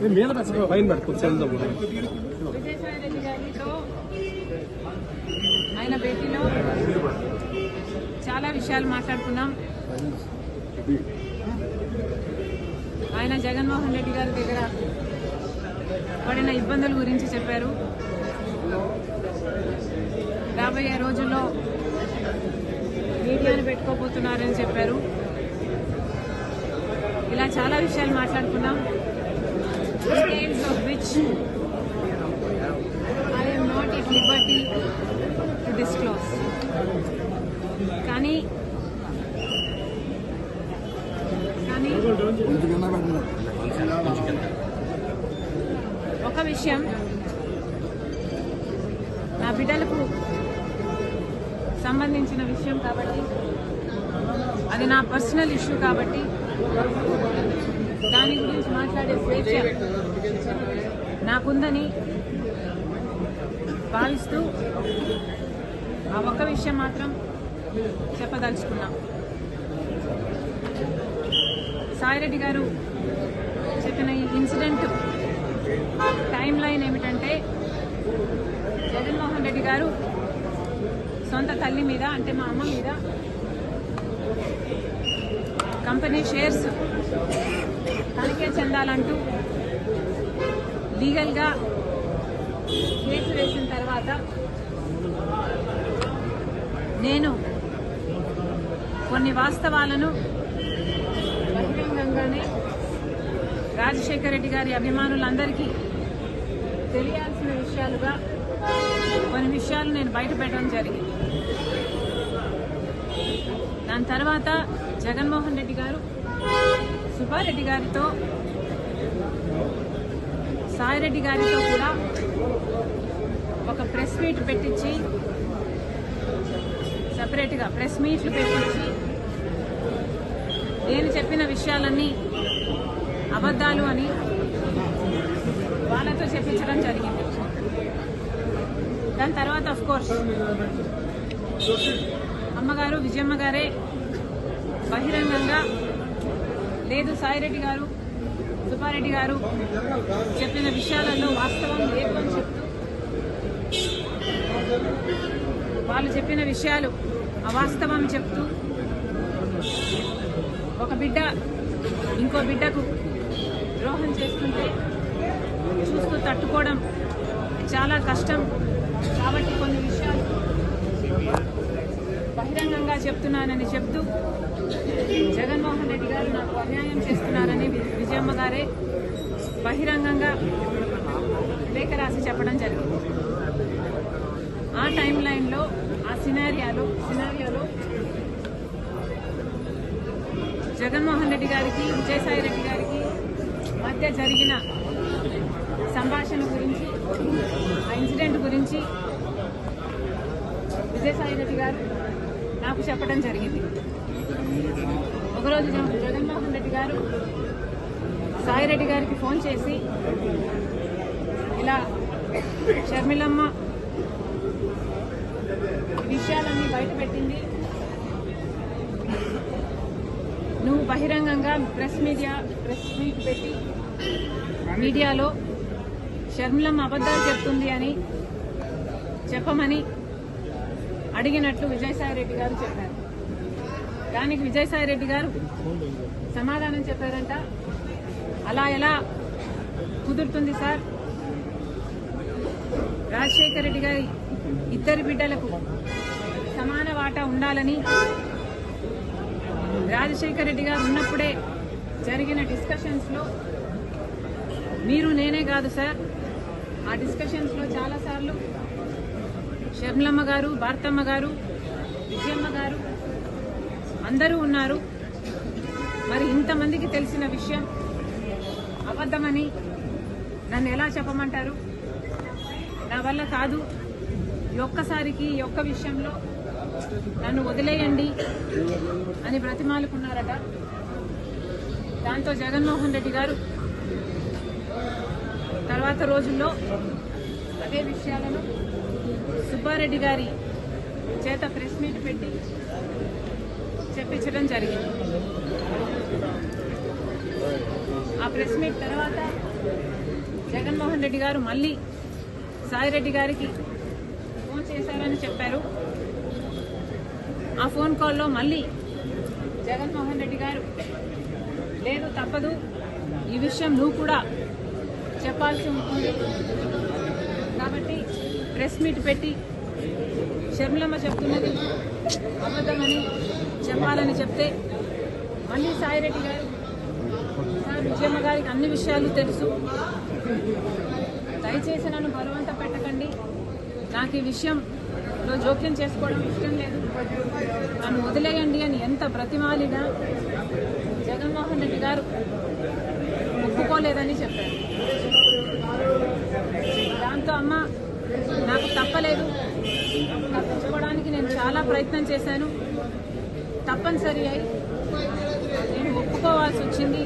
మీద పైన పెట్టుకో ఆయన భేటీలో చాలా విషయాలు మాట్లాడుకున్నాం. ఆయన జగన్మోహన్ రెడ్డి గారి దగ్గర పడిన ఇబ్బందుల గురించి చెప్పారు. రాబోయే రోజుల్లో మీడియాను పెట్టుకోబోతున్నారని చెప్పారు. ఇలా చాలా విషయాలు మాట్లాడుకున్నాం. States of which I am not at liberty to disclose. కానీ కానీ ఒక విషయం నా బిడ్డలకు సంబంధించిన విషయం కాబట్టి అది నా పర్సనల్ ఇష్యూ కాబట్టి దాని గురించి మాట్లాడే స్వేచ్ఛ నాకుందని భావిస్తూ ఆ ఒక్క విషయం మాత్రం చెప్పదలుచుకున్నాం. సాయిరెడ్డి గారు చెప్పిన ఈ ఇన్సిడెంట్ టైం లైన్ ఏమిటంటే జగన్మోహన్ రెడ్డి గారు సొంత తల్లి మీద అంటే మా అమ్మ మీద కంపెనీ షేర్స్ తనిఖీ చెందాలంటూ లీగల్గా కేసు వేసిన తర్వాత నేను కొన్ని వాస్తవాలను బహిరంగంగానే రాజశేఖర రెడ్డి గారి అభిమానులందరికీ తెలియాల్సిన విషయాలుగా కొన్ని విషయాలు నేను బయట పెట్టడం జరిగింది. దాని తర్వాత జగన్మోహన్ రెడ్డి గారు సుబ్బారెడ్డి గారితో సాయిరెడ్డి గారితో కూడా ఒక ప్రెస్ మీట్ పెట్టించి సపరేట్గా ప్రెస్ మీట్లు పెట్టించి నేను చెప్పిన విషయాలన్నీ అబద్ధాలు అని వాళ్ళతో చెప్పించడం జరిగింది. దాని తర్వాత ఆఫ్ కోర్స్ అమ్మగారు విజయమ్మ గారే బహిరంగంగా లేదు సాయిరెడ్డి గారు సుబ్బారెడ్డి గారు చెప్పిన విషయాలలో వాస్తవం లేదు అని చెప్తూ వాళ్ళు చెప్పిన విషయాలు అవాస్తవం చెప్తూ ఒక బిడ్డ ఇంకో బిడ్డకు ద్రోహం చేస్తుంటే చూస్తూ తట్టుకోవడం చాలా కష్టం. కాబట్టి కొన్ని విషయాలు బహిరంగంగా చెప్తున్నానని చెప్తూ జగన్మోహన్ రెడ్డి గారు నాకు అన్యాయం చేస్తున్నారని విజయమ్మ గారే బహిరంగంగా లేఖ రాసి చెప్పడం జరిగింది. ఆ టైం లైన్లో ఆ సినారియాలో సినారియాలో జగన్మోహన్ రెడ్డి గారికి విజయసాయి రెడ్డి గారికి మధ్య జరిగిన సంభాషణ గురించి ఆ ఇన్సిడెంట్ గురించి విజయసాయి రెడ్డి గారు నాకు చెప్పడం జరిగింది. ఒకరోజు జగన్మోహన్ రెడ్డి గారు సాయిరెడ్డి గారికి ఫోన్ చేసి ఇలా షర్మిలమ్మ విషయాలన్నీ బయటపెట్టింది నువ్వు బహిరంగంగా ప్రెస్ మీడియా ప్రెస్ మీట్ పెట్టి మీడియాలో షర్మిలమ్మ అబద్ధాలు చెప్తుంది అని చెప్పమని అడిగినట్లు విజయసాయి రెడ్డి గారు చెప్పారు. దానికి విజయసాయి రెడ్డి గారు సమాధానం చెప్పారంట. అలా ఎలా కుదురుతుంది సార్? రాజశేఖర రెడ్డి గారి ఇద్దరి బిడ్డలకు సమాన వాటా ఉండాలని రాజశేఖర రెడ్డి గారు ఉన్నప్పుడే జరిగిన డిస్కషన్స్లో మీరు నేనే కాదు సార్. ఆ డిస్కషన్స్లో చాలాసార్లు చాలా సార్లు షర్మిలమ్మ గారు భారతమ్మ గారు విజయమ్మ గారు అందరూ ఉన్నారు. మరి ఇంతమందికి తెలిసిన విషయం అబద్ధమని నన్ను ఎలా చెప్పమంటారు? నా వల్ల కాదు. ఈ ఒక్కసారికి ఈ ఒక్క విషయంలో నన్ను వదిలేయండి అని బ్రతిమాలుకున్నారట. దాంతో జగన్మోహన్ రెడ్డి గారు తర్వాత రోజుల్లో అదే విషయాలను సుబ్బారెడ్డి గారి చేత ప్రెస్ మీట్ పెట్టి చెప్పించడం జరిగింది. ఆ ప్రెస్ మీట్ తర్వాత జగన్మోహన్ రెడ్డి గారు మళ్ళీ సాయిరెడ్డి గారికి ఫోన్ చేశారని చెప్పారు. ఆ ఫోన్ కాల్లో మళ్ళీ జగన్మోహన్ రెడ్డి గారు లేదు తప్పదు ఈ విషయం నువ్వు కూడా చెప్పాల్సి ఉంటుంది. కాబట్టి ప్రెస్ మీట్ పెట్టి షర్మిలమ్మ చెప్తున్నది అబద్ధమని చెప్పాలని చెప్తే మళ్ళీ సాయిరెడ్డి గారు సార్ విజయమ్మ గారికి అన్ని విషయాలు తెలుసు. దయచేసి నన్ను బలవంత పెట్టకండి. నాకు ఈ విషయంలో జోక్యం చేసుకోవడం ఇష్టం లేదు. నన్ను వదిలేయండి అని ఎంత బ్రతిమాలినా జగన్మోహన్ రెడ్డి గారు ఒప్పుకోలేదని చెప్పారు. దాంతో అమ్మ నాకు తప్పలేదు. తప్పించుకోవడానికి నేను చాలా ప్రయత్నం చేశాను. తప్పనిసరి అయి నేను ఒప్పుకోవాల్సి వచ్చింది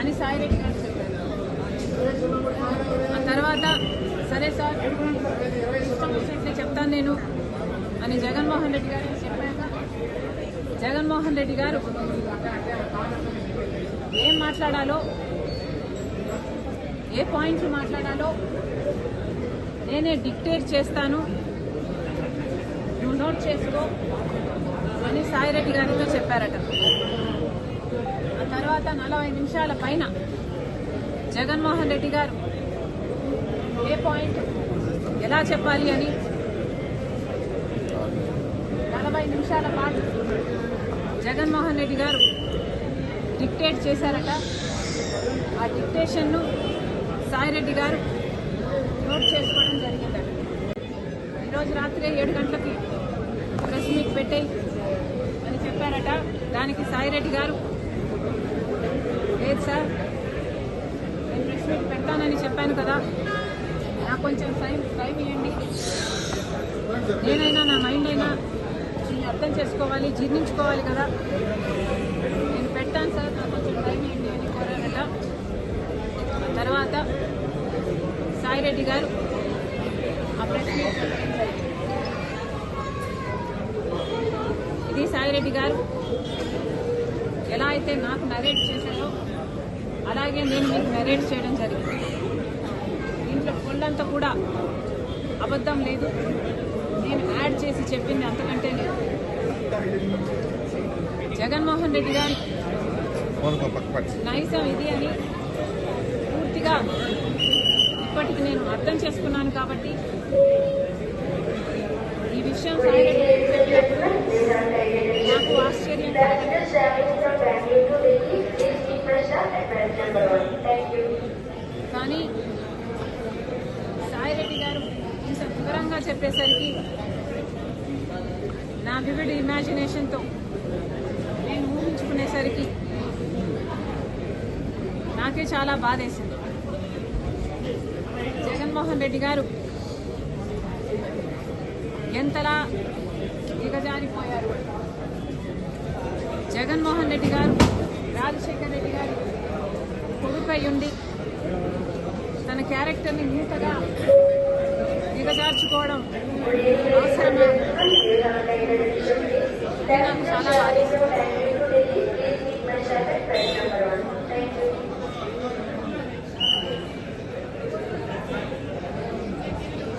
అని సాయిరెడ్డి గారు చెప్పారు. ఆ తర్వాత సరే సార్ ఇష్టం చెప్తాను నేను అని జగన్మోహన్ రెడ్డి గారు చెప్పాక జగన్మోహన్ రెడ్డి గారు ఏం మాట్లాడాలో ఏ పాయింట్లు మాట్లాడాలో నేనే డిక్టేట్ చేస్తాను. నువ్వు నోట్ చేసుకో అని సాయిరెడ్డి గారితో చెప్పారట. ఆ తర్వాత నలభై నిమిషాల పైన జగన్మోహన్ రెడ్డి గారు ఏ పాయింట్ ఎలా చెప్పాలి అని నలభై నిమిషాల పాటు జగన్మోహన్ రెడ్డి గారు డిక్టేట్ చేశారట. ఆ డిక్టేషన్ను సాయిరెడ్డి గారు నోట్ చేసుకోవడం జరిగిందట ఈరోజు రాత్రి ఏడు గంటలకి ప్రెస్ మీట్ పెట్టే అని చెప్పారట. దానికి సాయిరెడ్డి గారు లేదు సార్ నేను ప్రెస్ మీట్ పెడతానని చెప్పాను కదా. నాకు కొంచెం టైం టైం ఇవ్వండి. నేనైనా నా మైండ్ అయినా దీన్ని అర్థం చేసుకోవాలి జీర్ణించుకోవాలి కదా. నేను పెట్టాను సార్ నాకు కొంచెం టైం ఇవ్వండి అని కోరారట. తర్వాత సాయిరెడ్డి గారు. ఇది సాయిరెడ్డి గారు. ఎలా అయితే నాకు నరేట్ చేశారో అలాగే నేను మీకు నరేట్ చేయడం జరిగింది. దీంట్లో పొల్లంతా కూడా అబద్ధం లేదు. నేను యాడ్ చేసి చెప్పింది అంతకంటే లేదు. జగన్మోహన్ రెడ్డి గారి. నైజం ఇది అని అర్థం చేసుకున్నాను కాబట్టి ఈ విషయం నాకు ఆశ్చర్యం కలిగింది. కానీ సాయిరెడ్డి గారు ఇంత వివరంగా చెప్పేసరికి నా వివిడ్ ఇమాజినేషన్తో నేను ఊహించుకునేసరికి నాకే చాలా బాధేసింది జగన్మోహన్ రెడ్డి గారు ఎంతలా దిగజారిపోయారు? జగన్మోహన్ రెడ్డి గారు రాజశేఖర్ రెడ్డి గారు కొడుకై ఉండి తన క్యారెక్టర్ని ఇంతగా దిగజార్చుకోవడం అవసరమా? చాలా బాధేసింది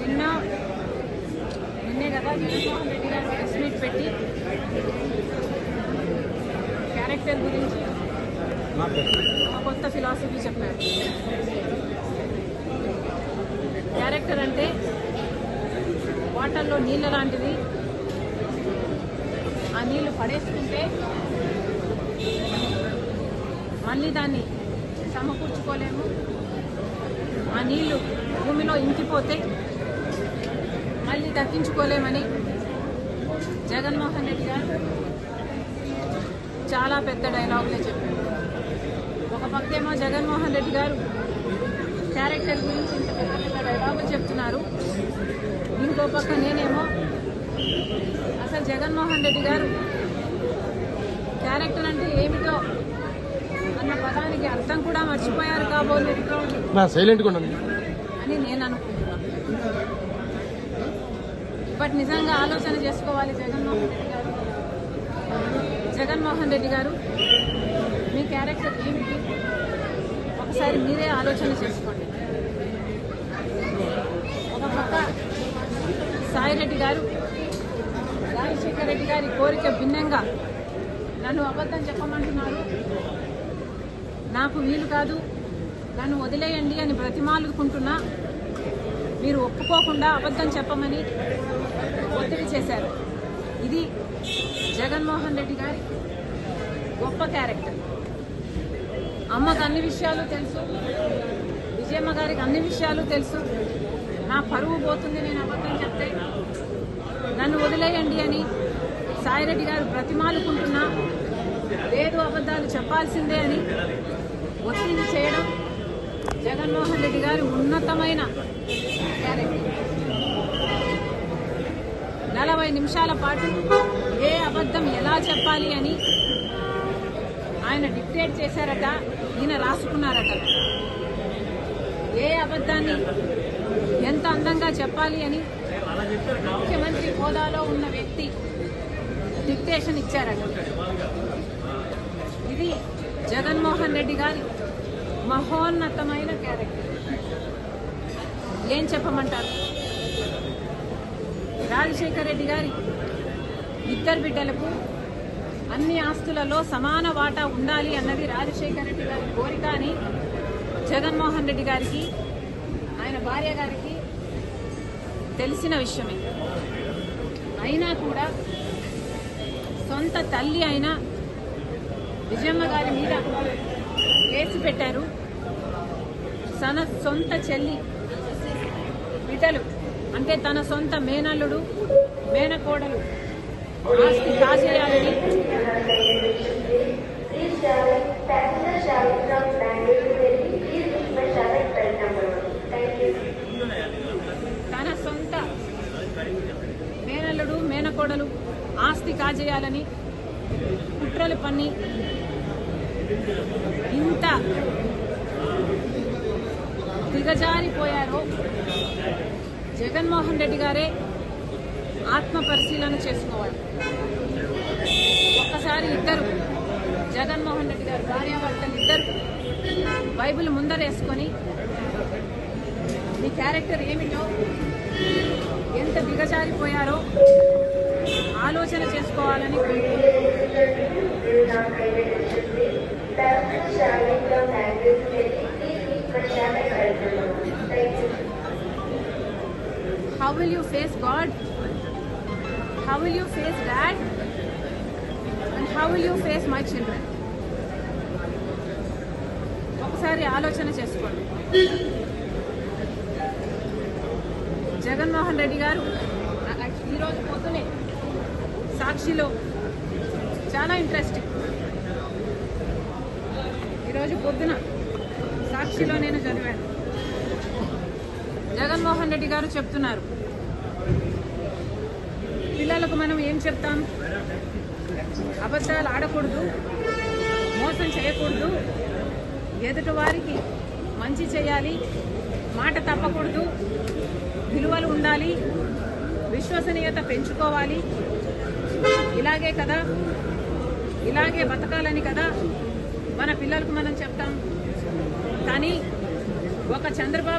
నిన్న నిన్నే కదా జగన్మోహన్ రెడ్డి గారు ప్రెస్ మీట్ పెట్టి క్యారెక్టర్ గురించి ఒక కొత్త ఫిలాసఫీ చెప్పారు క్యారెక్టర్ అంటే వాటర్లో నీళ్ళ లాంటిది. ఆ నీళ్ళు పడేసుకుంటే మళ్ళీ దాన్ని సమకూర్చుకోలేము. ఆ నీళ్ళు భూమిలో ఇంకిపోతే మళ్ళీ దక్కించుకోలేమని జగన్మోహన్ రెడ్డి గారు చాలా పెద్ద డైలాగులే చెప్పారు. ఒక పక్కేమో జగన్మోహన్ రెడ్డి గారు క్యారెక్టర్ గురించి ఇంత పెద్ద పెద్ద డైలాగులు చెప్తున్నారు. ఇంకో పక్క నేనేమో అసలు జగన్మోహన్ రెడ్డి గారు క్యారెక్టర్ అంటే ఏమిటో అన్న పదానికి అర్థం కూడా మర్చిపోయారు కాబోలు అని నేను అనుకుంటున్నాను బట్ నిజంగా ఆలోచన చేసుకోవాలి జగన్మోహన్ రెడ్డి గారు. జగన్మోహన్ రెడ్డి గారు మీ క్యారెక్టర్ ఏమిటి? ఒకసారి మీరే ఆలోచన చేసుకోండి. ఒక పక్క సాయిరెడ్డి గారు రాజశేఖర రెడ్డి గారి కోరిక భిన్నంగా నన్ను అబద్ధం చెప్పమంటున్నారు. నాకు వీలు కాదు నన్ను వదిలేయండి అని బ్రతిమాలుకుంటున్నా. మీరు ఒప్పుకోకుండా అబద్ధం చెప్పమని ఒత్తిడి చేశారు. ఇది జగన్మోహన్ రెడ్డి గారి గొప్ప క్యారెక్టర్. అమ్మకు అన్ని విషయాలు తెలుసు. విజయమ్మ గారికి అన్ని విషయాలు తెలుసు. నా పరువు పోతుంది నేను అబద్ధం చెప్తే. నన్ను వదిలేయండి అని సాయిరెడ్డి గారు బ్రతిమాలుకుంటున్నా. లేదు అబద్ధాలు చెప్పాల్సిందే అని ఒత్తిడి చేయడం జగన్మోహన్ రెడ్డి గారి ఉన్నతమైన క్యారెక్టర్. నలభై నిమిషాల పాటు ఏ అబద్ధం ఎలా చెప్పాలి అని ఆయన డిక్టేట్ చేశారట ఈయన రాసుకున్నారట. ఏ అబద్ధాన్ని ఎంత అందంగా చెప్పాలి అని ముఖ్యమంత్రి హోదాలో ఉన్న వ్యక్తి డిక్టేషన్ ఇచ్చారట. ఇది జగన్మోహన్ రెడ్డి గారి మహోన్నతమైన క్యారెక్టర్. ఏం చెప్పమంటారు? రాజశేఖర్ రెడ్డి గారి ఇద్దరు బిడ్డలకు అన్ని ఆస్తులలో సమాన వాటా ఉండాలి అన్నది రాజశేఖర రెడ్డి గారి కోరిక అని జగన్మోహన్ రెడ్డి గారికి ఆయన భార్య గారికి తెలిసిన విషయమే. అయినా కూడా సొంత తల్లి అయిన విజయమ్మ గారి మీద కేసు పెట్టారు. తన సొంత చెల్లి బిడ్డలు అంటే తన సొంత మేనల్లుడు మేనకోడలు తన సొంత మేనల్లుడు మేనకోడలు ఆస్తి కాజేయాలని కుట్రలు పన్ని ఇంత దిగజారిపోయారో జగన్మోహన్ రెడ్డి గారే ఆత్మ పరిశీలన చేసుకోవాలి ఒక్కసారి ఇద్దరు జగన్మోహన్ రెడ్డి గారు భార్యాభర్తలు ఇద్దరు బైబిల్ ముందరేసుకొని మీ క్యారెక్టర్ ఏమిటో ఎంత దిగజారిపోయారో ఆలోచన చేసుకోవాలని Passenger traveling you. How will you face God how will you face dad? And how will you face my children ఒకసారి ఆలోచన చేసుకోండి. జగన్మోహన్ రెడ్డి గారు ఈరోజు పొద్దునే సాక్షిలో చాలా ఇంట్రెస్టింగ్ ఈరోజు పొద్దున సాక్షిలో నేను చదివాను. జగన్మోహన్ రెడ్డి గారు చెప్తున్నారు పిల్లలకు మనం ఏం చెప్తాం? అబద్ధాలు ఆడకూడదు మోసం చేయకూడదు. ఎదుటి వారికి మంచి చేయాలి మాట తప్పకూడదు విలువలు ఉండాలి విశ్వసనీయత పెంచుకోవాలి. ఇలాగే కదా? ఇలాగే బతకాలని కదా మన పిల్లలకు మనం చెప్తాం. కానీ ఒక చంద్రబాబు